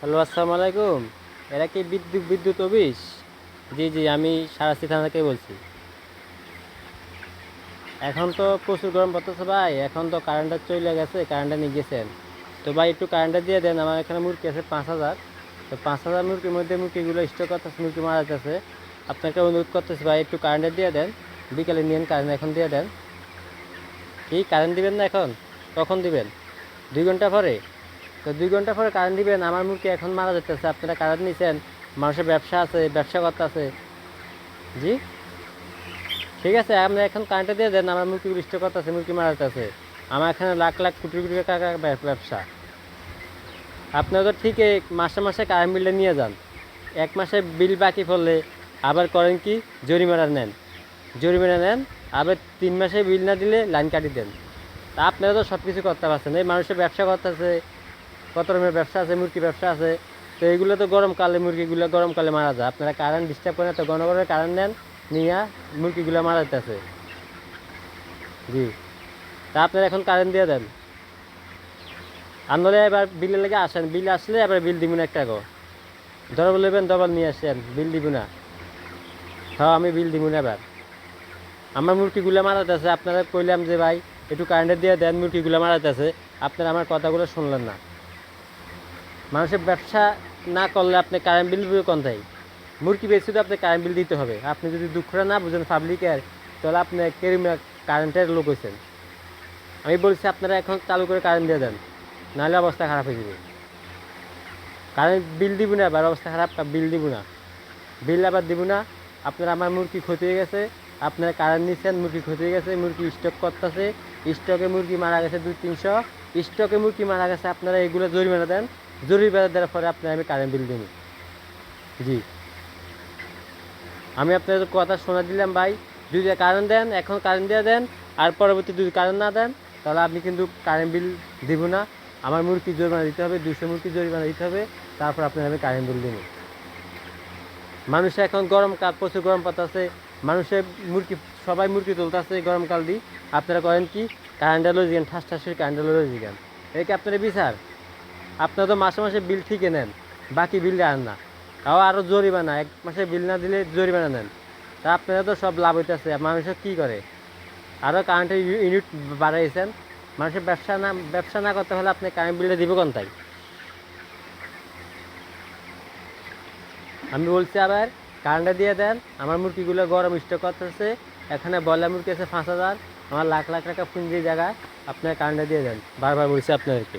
Hello, আসসালামু আলাইকুম। এরা কি বিদ্যুৎ বিদ্যুৎ অফিস? জি জি, আমি সারাশি থানা থেকে বলছি। এখন তো প্রচুর গরম পড়তেছে ভাই, এখন তো কারেন্টটা চলে গেছে, কারেন্টটা নিয়ে গেছেন। তো ভাই, একটু কারেন্টটা দিয়ে দেন, আমার এখানে মুরগি আছে পাঁচ হাজার। তো পাঁচ হাজার মুরগির মধ্যে মুরগিগুলো স্টক করতেছে, মুরগি মারা যাচ্ছে। আপনাকে অনুরোধ করতেছি ভাই, একটু কারেন্টটা দিয়ে দেন, বিকালে নিয়েন কারেন্ট, এখন দিয়ে দেন। কি, কারেন্ট দিবেন না এখন? কখন দিবেন? দুই ঘণ্টা পরে? তো দুই ঘণ্টা পরে কারেন্ট দিবেন, আমার মুরগি এখন মারা যেতেছে আপনারা কারেন্ট নিছেন, মানুষের ব্যবসা আছে, ব্যবসা করতে আছে। জি? ঠিক আছে, আপনি এখন কারেন্টটা দিয়ে দেন, আমার মুরগি স্টক করতে আছে মুরগি মারা যেতেছে আমার এখানে লাখ লাখ কোটি কোটি টাকা ব্যব- ব্যবসা। আপনারা তো ঠিকই মাসে মাসে কারেন্ট বিলটা নিয়ে যান। এক মাসে বিল বাকি পড়লে আবার করেন কি? জরিমানা নেন। জরিমানা নেন, আবার তিন মাসে বিল না দিলে লাইন কাটি দেন। তা আপনারা তো সব কিছু করতে পারছেন, এই মানুষের ব্যবসা করতেছে কত রকমের ব্যবসা আছে মুরগি ব্যবসা আছে? তো এগুলো তো গরমকালে মুরগিগুলো গরমকালে মারা যায়। আপনারা কারেন্ট ডিস্টার্ব করেন তো গণগণের কারেন্ট নেন, নিয়ে মুরগিগুলো মারা যেতেছে জি। তা আপনারা এখন কারেন্ট দিয়ে দেন। আপনারা এবার বিলের লেগে আসেন। বিল আসলে এবার বিল দিব না একটা গো ডবল নেবেন ডবল নিয়ে আসেন বিল দিব না। হ্যাঁ আমি বিল দিব না এবার। আমার মুরগিগুলো মারা যাচ্ছে আপনারা কইলাম যে ভাই, একটু কারেন্টে দিয়ে দেন, মুরগিগুলো মারা যাচ্ছে আপনারা আমার কথাগুলো শুনলেন না। মানুষের ব্যবসা না করলে আপনি কারেন্ট বিল দিবে কোন তাই মুরগি বেশি তো আপনি কারেন্ট বিল দিতে হবে। আপনি যদি দুঃখটা না বুঝেন পাবলিকের তাহলে আপনি কেরিমা কারেন্টের লোক হয়েছেন আমি বলছি আপনারা এখন চালু করে কারেন্ট দিয়ে দেন, নাহলে অবস্থা খারাপ হয়ে যাবে। কারেন্ট বিল দিব না, এবার অবস্থা খারাপ বিল দিব না। বিল আবার দিব না, আপনার আমার মুরগি ক্ষতি হয়ে গেছে, আপনারা কারেন্ট নিচ্ছেন মুরগি ক্ষতি হয়ে গেছে, মুরগি স্টক করতেছে স্টকে মুরগি মারা গেছে দুই তিনশো স্টকে মুরগি মারা গেছে, আপনারা এগুলো জরিমানা দেন। জরিমানা দেওয়ার পরে আপনার আমি কারেন্ট বিল দিব। জি। আমি আপনাদের কথা শোনা দিলাম ভাই, যদি কারেন্ট দেন, এখন কারেন্ট দিয়ে দেন, আর পরবর্তী যদি কারেন্ট না দেন, তাহলে আপনি কিন্তু কারেন্ট বিল দিব না। আমার মুরগি জরিমানা দিতে হবে দুশো মুরগি জরিমানা দিতে হবে, তারপর আপনার আমি কারেন্ট বিল দেবো। মানুষে এখন গরমকাল প্রচুর গরম পাতাছে মানুষের মুরগি, সবাই মুরগি তুলতেছে গরমকাল দিয়ে। আপনারা করেন কি? কারেন্ট আলো জিগান, ঠাস ঠাস করে কারেন্ট আলো জিগান। এই কি আপনার বিচার? আপনারা তো মাসে মাসে বিল ঠিকই নেন, বাকি বিল আন না। তাও আরও জরিমানা, এক মাসে বিল না দিলে জরিমানা নেন। তা আপনারা তো সব লাভ হইতেছে মানুষের কী করে? আরও কারেন্টের ইউনিট বাড়াইছেন, মানুষের ব্যবসা না ব্যবসা না করতে হলে আপনি কারেন্ট বিলটা দিবে কোন তাই আমি বলছি আবার কারেন্টটা দিয়ে দেন, আমার মুরগিগুলো গরম স্টক করতেছে, এখানে বয়লার মুরগি আছে পাঁচ হাজার, আমার লাখ লাখ টাকা পুঁজি জায়গায়, আপনার কারেন্টটা দিয়ে দেন। বারবার বলছি আপনাদেরকে।